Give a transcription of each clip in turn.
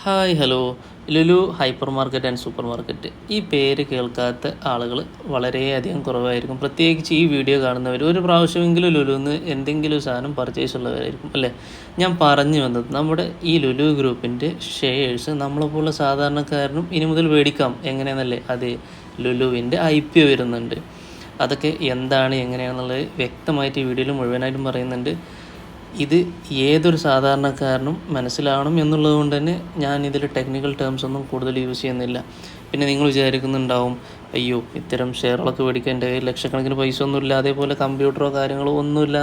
Hi hello. Lulu hyper market and super market ഈ പേര് കേൾക്കാത്ത ആളുകൾ വളരെയധികം കുറവായിരിക്കും. പ്രത്യേകിച്ച് ഈ വീഡിയോ കാണുന്നവർ ഒരു പ്രാവശ്യമെങ്കിലും ലുലുന്ന് എന്തെങ്കിലും സാധനം പർച്ചേസ് ഉള്ളവരായിരിക്കും അല്ലേ? ഞാൻ പറഞ്ഞു വന്നത് നമ്മുടെ ഈ ലുലു ഗ്രൂപ്പിന്റെ ഷെയർസ് നമ്മളെപ്പോലുള്ള സാധാരണക്കാരനും ഇനി മുതൽ മേടിക്കാം. എങ്ങനെയെന്നല്ലേ? അതെ ലുലുവിന്റെ ഐ പി ഒ വരുന്നുണ്ട്. അതൊക്കെ എന്താണ് എങ്ങനെയാണെന്നുള്ളത് വ്യക്തമായിട്ട് ഈ വീഡിയോയിൽ മുഴുവനായിട്ടും പറയുന്നുണ്ട്. ഇത് ഏതൊരു സാധാരണക്കാരനും മനസ്സിലാവണം എന്നുള്ളത് കൊണ്ട് തന്നെ ഞാൻ ഇതിൽ ടെക്നിക്കൽ ടേംസ് ഒന്നും കൂടുതൽ യൂസ് ചെയ്യുന്നില്ല. പിന്നെ നിങ്ങൾ വിചാരിക്കുന്നുണ്ടാവും അയ്യോ ഇത്തരം ഷെയറുകളൊക്കെ മേടിക്കാൻ എന്റെ കയ്യിൽ ലക്ഷക്കണക്കിന് പൈസ ഒന്നും ഇല്ല അതേപോലെ കമ്പ്യൂട്ടറോ കാര്യങ്ങളോ ഒന്നും ഇല്ല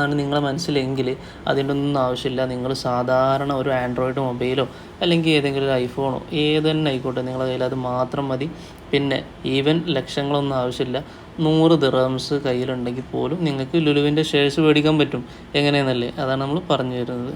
ആണ് നിങ്ങളെ മനസ്സിലെങ്കിൽ അതിന്റെ ഒന്നും ആവശ്യമില്ല. നിങ്ങൾ സാധാരണ ഒരു ആൻഡ്രോയിഡ് മൊബൈലോ അല്ലെങ്കിൽ ഏതെങ്കിലും ഒരു ഐഫോണോ ഏത് തന്നെ ആയിക്കോട്ടെ നിങ്ങളുടെ കയ്യിൽ അത് മാത്രം മതി. പിന്നെ ഈവൻ ലക്ഷങ്ങളൊന്നും ആവശ്യമില്ല. നൂറ് ദിറംസ് കയ്യിലുണ്ടെങ്കിൽ പോലും നിങ്ങൾക്ക് ലുലുവിന്റെ ഷെയർസ് മേടിക്കാൻ പറ്റും. എങ്ങനെയെന്നല്ലേ? അതാണ് നമ്മൾ പറഞ്ഞു തരുന്നത്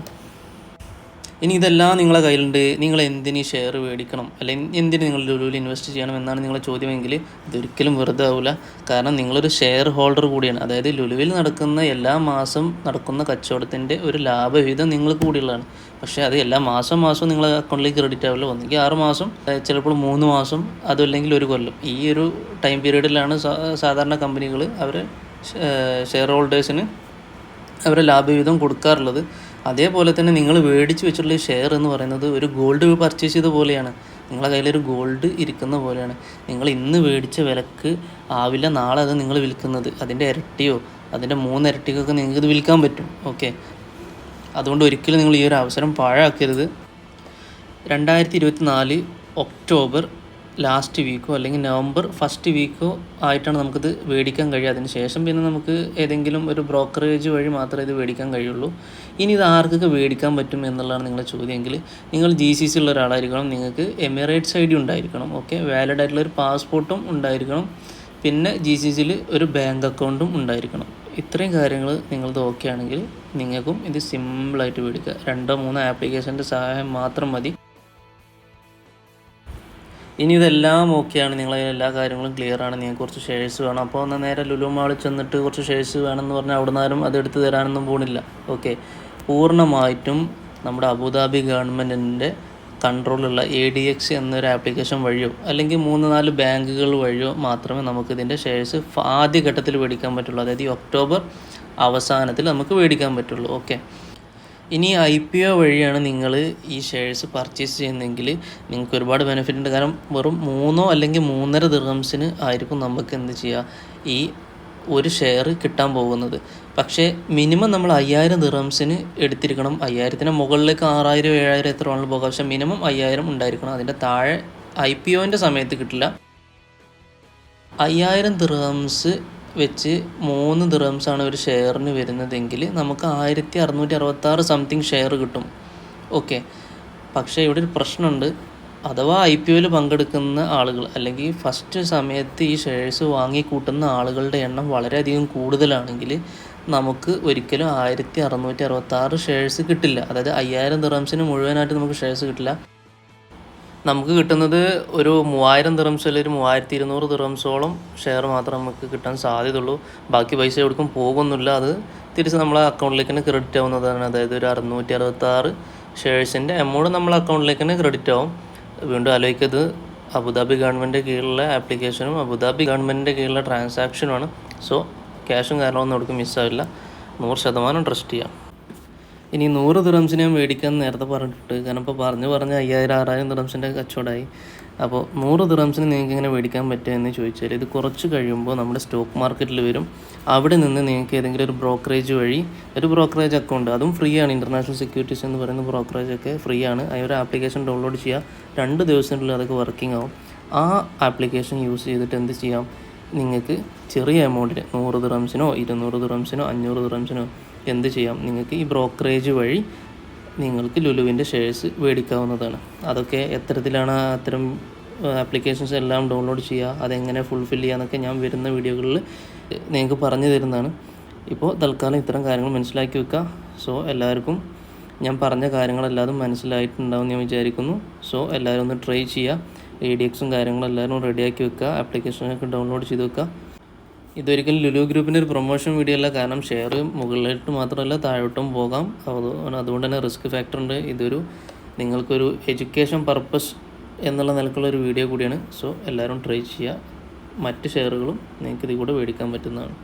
ഇനി ഇതെല്ലാം നിങ്ങളെ കയ്യിലുണ്ട്. നിങ്ങൾ എന്തിന് ഷെയർ മേടിക്കണം? അല്ലെങ്കിൽ എന്തിന് നിങ്ങൾ ലുലുവിൽ ഇൻവെസ്റ്റ് ചെയ്യണം എന്നാണ് നിങ്ങളുടെ ചോദ്യമെങ്കിൽ ഇതൊരിക്കലും വെറുതെ ആവില്ല കാരണം നിങ്ങളൊരു ഷെയർ ഹോൾഡർ കൂടിയാണ്. അതായത് ലുലുവിൽ നടക്കുന്ന എല്ലാ മാസം നടക്കുന്ന കച്ചവടത്തിന്റെ ഒരു ലാഭവിഹിതം നിങ്ങൾ കൂടിയുള്ളതാണ്. പക്ഷേ അത് എല്ലാ മാസം മാസവും നിങ്ങളെ അക്കൗണ്ടിലേക്ക് ക്രെഡിറ്റ് ആവില്ല. ഒന്നെങ്കിൽ ആറ് മാസം ചിലപ്പോൾ മൂന്ന് മാസം അതല്ലെങ്കിൽ ഒരു കൊല്ലം. ഈ ഒരു ടൈം പീരീഡിലാണ് സാധാരണ കമ്പനികൾ അവർ ഷെയർ ഹോൾഡേഴ്സിന് അവരെ ലാഭവിഹിതം കൊടുക്കാറുള്ളത്. അതേപോലെ തന്നെ നിങ്ങൾ മേടിച്ച് വെച്ചിട്ടുള്ള ഷെയർ എന്ന് പറയുന്നത് ഒരു ഗോൾഡ് പർച്ചേസ് ചെയ്ത പോലെയാണ്. നിങ്ങളുടെ കയ്യിലൊരു ഗോൾഡ് ഇരിക്കുന്ന പോലെയാണ്. നിങ്ങൾ ഇന്ന് മേടിച്ച വിലക്ക് ആവില്ല നാളെ അത് നിങ്ങൾ വിൽക്കുന്നത്. അതിന്റെ ഇരട്ടിയോ അതിന്റെ മൂന്നിരട്ടിക്കൊക്കെ നിങ്ങൾക്ക് ഇത് വിൽക്കാൻ പറ്റും. ഓക്കെ അതുകൊണ്ട് ഒരിക്കലും നിങ്ങൾ ഈ ഒരു അവസരം പാഴാക്കരുത്. രണ്ടായിരത്തി ഇരുപത്തി നാല് ഒക്ടോബർ ലാസ്റ്റ് വീക്കോ അല്ലെങ്കിൽ നവംബർ ഫസ്റ്റ് വീക്കോ ആയിട്ടാണ് നമുക്കിത് മേടിക്കാൻ കഴിയുക. അതിന് ശേഷം പിന്നെ നമുക്ക് ഏതെങ്കിലും ഒരു ബ്രോക്കറേജ് വഴി മാത്രമേ ഇത് മേടിക്കാൻ കഴിയുള്ളൂ. ഇനി ഇത് ആർക്കൊക്കെ മേടിക്കാൻ പറ്റും എന്നുള്ളതാണ് നിങ്ങളുടെ ചോദ്യമെങ്കിൽ നിങ്ങൾ ജി സി സി ഉള്ള ഒരാളായിരിക്കണം. നിങ്ങൾക്ക് എമിറേറ്റ്സ് ഐ ഡി ഉണ്ടായിരിക്കണം. ഓക്കെ വാലിഡ് ആയിട്ടുള്ള ഒരു പാസ്പോർട്ടും ഉണ്ടായിരിക്കണം. പിന്നെ ജി സി സിയിൽ ഒരു ബാങ്ക് അക്കൗണ്ടും ഉണ്ടായിരിക്കണം. ഇത്രയും കാര്യങ്ങൾ നിങ്ങളത് ഓക്കെ ആണെങ്കിൽ നിങ്ങൾക്കും ഇത് സിമ്പിളായിട്ട് മേടിക്കുക രണ്ടോ മൂന്നോ ആപ്ലിക്കേഷന്റെ സഹായം മാത്രം മതി. ഇനി ഇതെല്ലാം ഓക്കെയാണ് നിങ്ങളെ എല്ലാ കാര്യങ്ങളും ക്ലിയർ ആണ്. നിങ്ങൾക്ക് കുറച്ച് ഷെയർസ് വേണം. അപ്പോൾ ഒന്ന് നേരെ ലുലു മാളിൽ ചെന്നിട്ട് കുറച്ച് ഷെയർസ് വേണമെന്ന് പറഞ്ഞാൽ അവിടെ നിന്നാരും അത് എടുത്തു തരാനൊന്നും പോണില്ല. ഓക്കെ പൂർണമായിട്ടും നമ്മുടെ അബുദാബി ഗവൺമെന്റിന്റെ കൺട്രോളുള്ള എ ഡി എക്സ് എന്നൊരു ആപ്ലിക്കേഷൻ വഴിയോ അല്ലെങ്കിൽ മൂന്ന് നാല് ബാങ്കുകൾ വഴിയോ മാത്രമേ നമുക്ക് ഇതിന്റെ ഷെയർസ് ആദ്യ ഘട്ടത്തിൽ മേടിക്കാൻ പറ്റുള്ളൂ. അതായത് ഈ ഒക്ടോബർ അവസാനത്തിൽ നമുക്ക് മേടിക്കാൻ പറ്റുള്ളൂ. ഓക്കെ ഇനി ഐ പി ഒ വഴിയാണ് നിങ്ങൾ ഈ ഷെയർസ് പർച്ചേസ് ചെയ്യുന്നതെങ്കിൽ നിങ്ങൾക്ക് ഒരുപാട് ബെനിഫിറ്റ് ഉണ്ട്. കാരണം വെറും മൂന്നോ അല്ലെങ്കിൽ മൂന്നര ദിർഹംസിന് ആയിരിക്കും നമുക്ക് എന്ത് ചെയ്യുക ഈ ഒരു ഷെയർ കിട്ടാൻ പോകുന്നത്. പക്ഷേ മിനിമം നമ്മൾ അയ്യായിരം ദിർഹംസിന് എടുത്തിരിക്കണം. അയ്യായിരത്തിന് മുകളിലേക്ക് ആറായിരം ഏഴായിരം എത്ര വേണമെങ്കിലും പോകാം. പക്ഷേ മിനിമം അയ്യായിരം ഉണ്ടായിരിക്കണം. അതിന്റെ താഴെ ഐ പി ഒന്റെ സമയത്ത് കിട്ടില്ല. അയ്യായിരം ദിർഹംസ് വെച്ച് മൂന്ന് ദിർഹംസ് ആണ് ഒരു ഷെയറിന് വരുന്നതെങ്കിൽ നമുക്ക് ആയിരത്തി അറുന്നൂറ്റി അറുപത്താറ് സംതിങ് ഷെയർ കിട്ടും. ഓക്കെ പക്ഷേ ഇവിടെ ഒരു പ്രശ്നമുണ്ട്. അഥവാ ഐ പി ഒയിൽ പങ്കെടുക്കുന്ന ആളുകൾ അല്ലെങ്കിൽ ഫസ്റ്റ് സമയത്ത് ഈ ഷെയർസ് വാങ്ങിക്കൂട്ടുന്ന ആളുകളുടെ എണ്ണം വളരെയധികം കൂടുതലാണെങ്കിൽ നമുക്ക് ഒരിക്കലും ആയിരത്തി അറുന്നൂറ്റി അറുപത്താറ് ഷെയർസ് കിട്ടില്ല. അതായത് അയ്യായിരം ദിറംസിന് മുഴുവനായിട്ട് നമുക്ക് ഷെയർസ് കിട്ടില്ല. നമുക്ക് കിട്ടുന്നത് ഒരു മൂവായിരം ദിറംസ് അല്ലെങ്കിൽ ഒരു മൂവായിരത്തി ഇരുന്നൂറ് ദിറംസോളം ഷെയർ മാത്രം നമുക്ക് കിട്ടാൻ സാധ്യതയുള്ളൂ. ബാക്കി പൈസ എവിടേക്കും പോകുന്നില്ല. അത് തിരിച്ച് നമ്മളെ അക്കൗണ്ടിലേക്ക് തന്നെ ക്രെഡിറ്റ് ആവുന്നതാണ്. അതായത് ഒരു അറുന്നൂറ്റി അറുപത്താറ് ഷെയർസിന്റെ എമൗണ്ട് നമ്മളെ അക്കൗണ്ടിലേക്ക് തന്നെ ക്രെഡിറ്റ് ആവും. വീണ്ടും ആലോചിക്കത് അബുദാബി ഗവൺമെന്റ് കീഴിലുള്ള ആപ്ലിക്കേഷനും അബുദാബി ഗവൺമെന്റിന്റെ കീഴിലുള്ള ട്രാൻസാക്ഷനുമാണ് സോ ക്യാഷും കാരണമൊന്നും അവിടേക്ക് മിസ്സാവില്ല നൂറ് ശതമാനം ട്രസ്റ്റ് ചെയ്യാം. ഇനി നൂറ് ദിറംസിന് ഞാൻ മേടിക്കാൻ നേരത്തെ പറഞ്ഞിട്ട് കാരണം ഇപ്പോൾ പറഞ്ഞു പറഞ്ഞ് അയ്യായിരം ആറായിരം ദിറംസിന്റെ കച്ചവടമായി അപ്പോൾ നൂറ് ദിറംസിന് നിങ്ങൾക്ക് ഇങ്ങനെ മേടിക്കാൻ പറ്റുമോ എന്ന് ചോദിച്ചാൽ ഇത് കുറച്ച് കഴിയുമ്പോൾ നമ്മുടെ സ്റ്റോക്ക് മാർക്കറ്റിൽ വരും. അവിടെ നിന്ന് നിങ്ങൾക്ക് ഏതെങ്കിലും ഒരു ബ്രോക്കറേജ് വഴി ഒരു ബ്രോക്കറേജ് അക്കൗണ്ട് അതും ഫ്രീ ആണ്. ഇന്റർനാഷണൽ സെക്യൂരിറ്റീസ് എന്ന് പറയുന്ന ബ്രോക്കറേജ് ഒക്കെ ഫ്രീ ആണ്. ആ ഒരു ആപ്ലിക്കേഷൻ ഡൗൺലോഡ് ചെയ്യുക രണ്ട് ദിവസത്തിനുള്ളിൽ അതൊക്കെ വർക്കിംഗ് ആവും. ആ ആപ്ലിക്കേഷൻ യൂസ് ചെയ്തിട്ട് എന്ത് ചെയ്യാം? നിങ്ങൾക്ക് ചെറിയ എമൗണ്ടിന് നൂറ് ദിറംസിനോ ഇരുന്നൂറ് ദിറംസിനോ അഞ്ഞൂറ് ദിറംസിനോ എന്ത് ചെയ്യാം? നിങ്ങൾക്ക് ഈ ബ്രോക്കറേജ് വഴി നിങ്ങൾക്ക് ലുലുവിന്റെ ഷെയർസ് മേടിക്കാവുന്നതാണ്. അതൊക്കെ എത്തരത്തിലാണ് അത്തരം ആപ്ലിക്കേഷൻസ് എല്ലാം ഡൗൺലോഡ് ചെയ്യുക അതെങ്ങനെ ഫുൾഫിൽ ചെയ്യുക എന്നൊക്കെ ഞാൻ വരുന്ന വീഡിയോകളിൽ നിങ്ങൾക്ക് പറഞ്ഞു തരുന്നതാണ്. ഇപ്പോൾ തൽക്കാലം ഇത്തരം കാര്യങ്ങൾ മനസ്സിലാക്കി വെക്കുക. സോ എല്ലാവർക്കും ഞാൻ പറഞ്ഞ കാര്യങ്ങളെല്ലാതും മനസ്സിലായിട്ടുണ്ടാവും ഞാൻ വിചാരിക്കുന്നു. സോ എല്ലാവരും ഒന്ന് ട്രൈ ചെയ്യുക. എ ഡി എക്സും കാര്യങ്ങളും എല്ലാവരും റെഡിയാക്കി വെക്കുക. ആപ്ലിക്കേഷനൊക്കെ ഡൗൺലോഡ് ചെയ്ത് വെക്കുക. ഇതൊരിക്കലും ലുലു ഗ്രൂപ്പിന്റെ ഒരു പ്രൊമോഷൻ വീഡിയോ അല്ല. കാരണം ഷെയർ മുകളിലോട്ട് മാത്രമല്ല താഴോട്ടും പോകാം. അത് അതുകൊണ്ട് തന്നെ റിസ്ക് ഫാക്ടർ ഉണ്ട്. ഇതൊരു നിങ്ങൾക്കൊരു എഡ്യൂക്കേഷൻ പർപ്പസ് എന്നുള്ള നിലക്കുള്ള ഒരു വീഡിയോ കൂടിയാണ്. സോ എല്ലാവരും ട്രൈ ചെയ്യുക. മറ്റ് ഷെയറുകളും നിങ്ങൾക്ക് ഇതിൽ കൂടെ മേടിക്കാൻ പറ്റുന്നതാണ്.